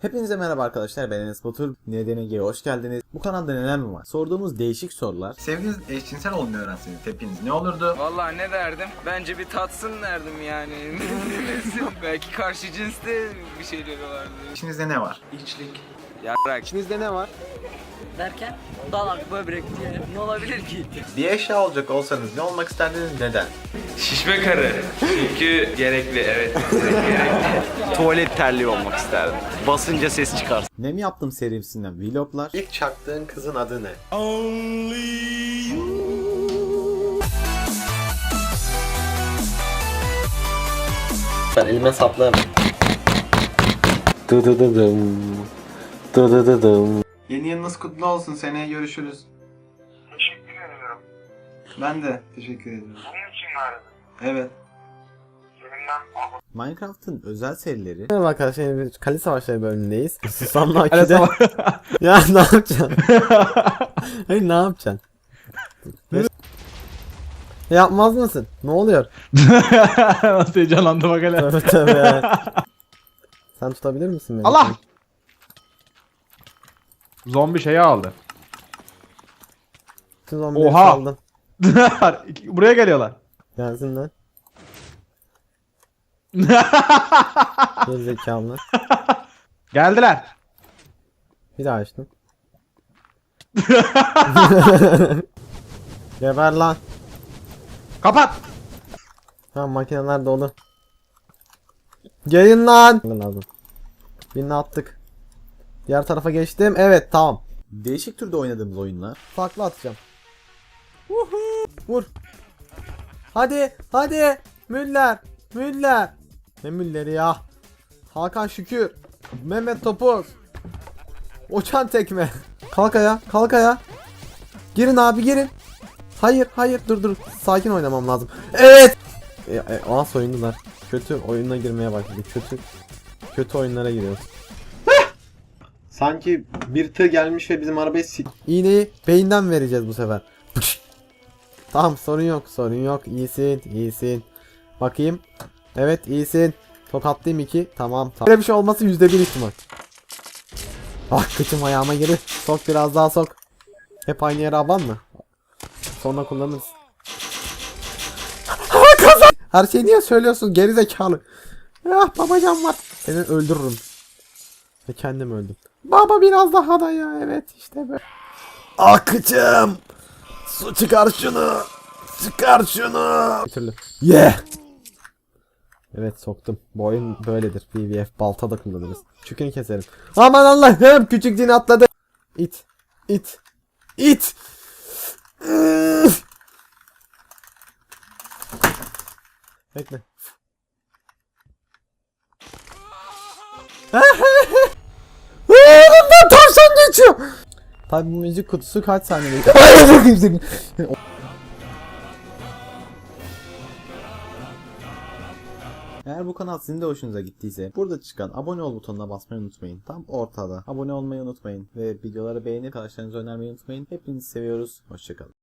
Hepinize merhaba arkadaşlar ben Enes Batur. NDNG'ye hoş geldiniz. Bu kanalda neler mi var? Sorduğumuz değişik sorular. Sevginiz eşcinsel olmayı öğrenseniz hepiniz ne olurdu? Vallahi ne derdim? Bence bir tatsın derdim yani. Belki karşı cinste bir şeyleri vardı. İçinizde ne var? İçlik. Yarrak. İçinizde ne var? derken dalak böbrek diye ne olabilir ki? Bir eşya olacak olsanız ne olmak isterdiniz neden? Şişme karı. Çünkü gerekli evet. gerekli. Tuvalet terliği olmak isterdim. Basınca ses çıkar. Ne mi yaptım serisinden vloglar. İlk çaktığın kızın adı ne? Ben elime saplayamam. Dı dı dı dım. Dı dı dı dım. Yeni yılınız kutlu olsun seneye görüşürüz. Teşekkür ederim. Ben de teşekkür ederim. Bunun için mi aradın? Evet. Seninle Minecraft'ın özel serileri. Merhaba arkadaşlar yeni bir Kale Savaşları bölümündeyiz. Susamlı Aki'de. ya ne yapacaksın? Hayır ne yapacaksın? Yapmaz mısın? Ne oluyor? Nasıl heyecanlandı bak hele. Tövbe tövbe. Sen tutabilir misin beni? Allah! Zombi şeyi aldı. Bütün zombileri Oha! saldın. Buraya geliyorlar. Gelsin lan. Geri zekalı. Geldiler. Bir daha açtım. Geber lan. Kapat. Ha makineler dolu. Gelin lan. Lazım. Birini attık. Diğer tarafa geçtim. Evet tamam. Değişik türde oynadığımız oyunlar. Farklı atacağım. Vur. Hadi hadi. Müller. Müller. Ne Müller'i ya. Hakan Şükür. Mehmet Topuz. Uçan tekme. Kalk ayağa. Kalk ayağa. Girin abi girin. Hayır hayır dur dur. Sakin oynamam lazım. Evet. E, e, aa soyundular. Kötü oyuna girmeye başladı. Kötü. Kötü oyunlara giriyoruz. Sanki bir tır gelmiş ve bizim arabayı sik... İğneyi beyinden vereceğiz bu sefer. tamam sorun yok sorun yok iyisin iyisin. Bakayım. Evet iyisin. Tokatlayayım iki. Tamam tamam. Böyle bir şey olması yüzde bir ihtimal. Ah kıçım ayağıma girdi. Sok biraz daha sok. Hep aynı yere aban mı? Sonra kullanırız. Her şeyi niye söylüyorsun geri zekalı? Ah babacan var. Seni öldürürüm. Ve kendim öldüm. Baba biraz daha da ya evet işte böyle. Akıcım. Su çıkar şunu. Çıkar şunu. Bir türlü. Yeah. Evet soktum. Bu oyun böyledir. BVF balta da kullanırız. Çükünü keserim. Aman Allah'ım küçük din atladı. İt. İt. İt. Bekle. Tabi bu müzik kutusu kaç saniye? Eğer bu kanal sizin de hoşunuza gittiyse burada çıkan abone ol butonuna basmayı unutmayın. Tam ortada. Abone olmayı unutmayın ve videoları beğenip arkadaşlarınıza önermeyi unutmayın. Hepinizi seviyoruz. Hoşçakalın.